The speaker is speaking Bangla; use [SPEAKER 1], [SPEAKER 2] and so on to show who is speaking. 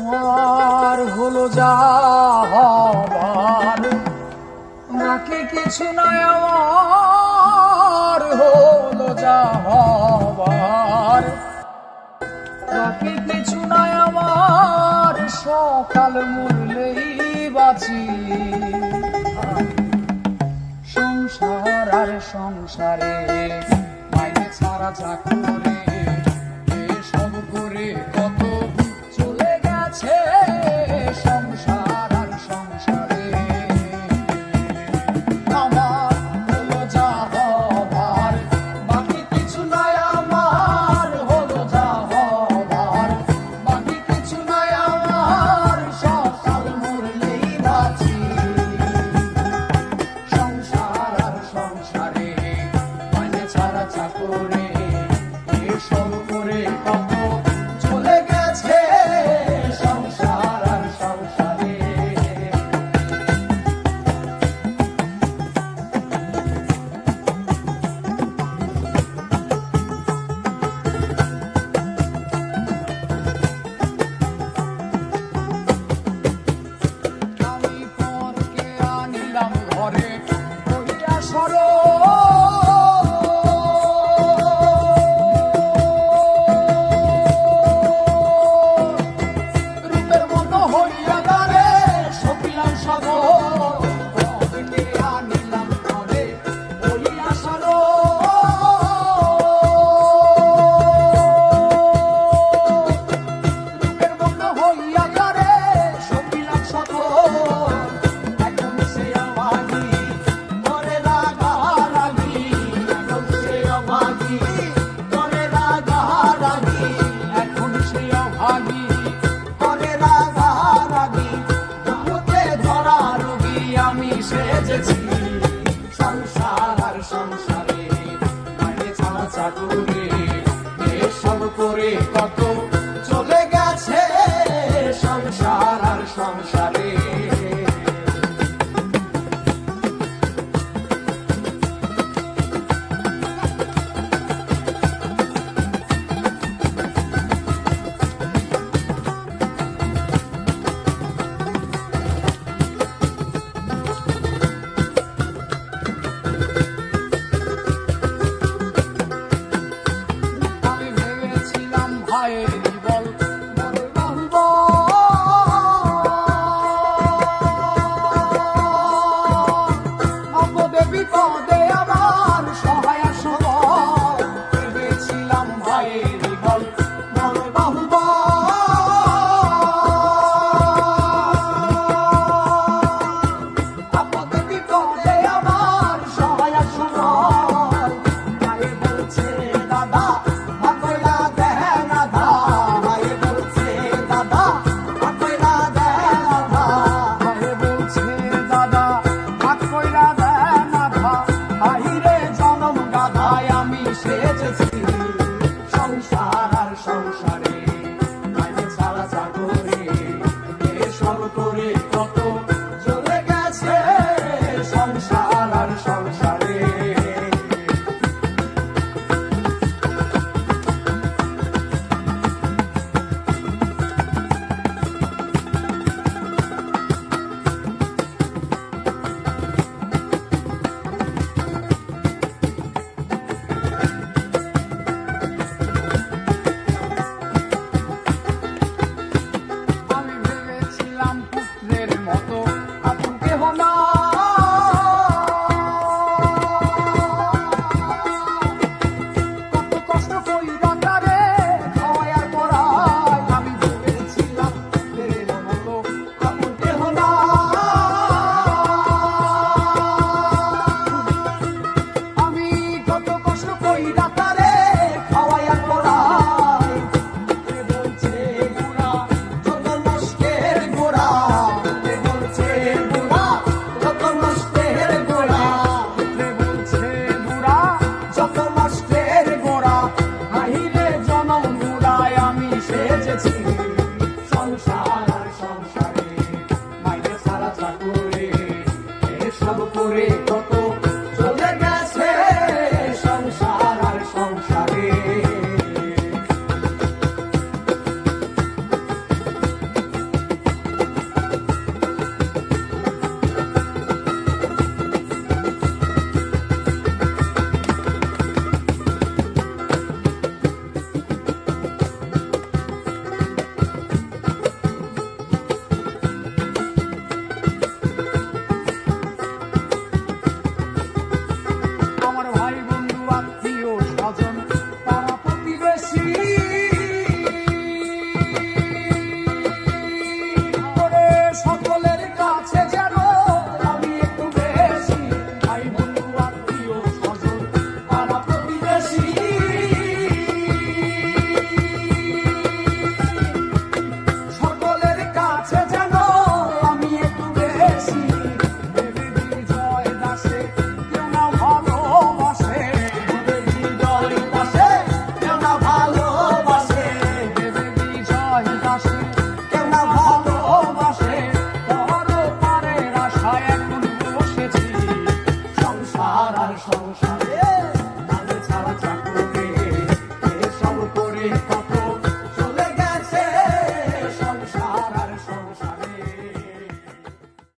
[SPEAKER 1] আমার হলো যা হবার নাকি কিছু নাই আমার, হলো যা হবার বাকি কিছু নাই আমার, সকাল মরলেই বাঁচি। সংসার আর সংসারে, মাইনে ছাড়া চাকরে সে অভাগি করে রাগারাগি মুখে ধরা রোগী আমি সেজেছি। সংসার আর সংসারে মানে ছাড়া চাকুরে এসব করে কত Oh. São Jair.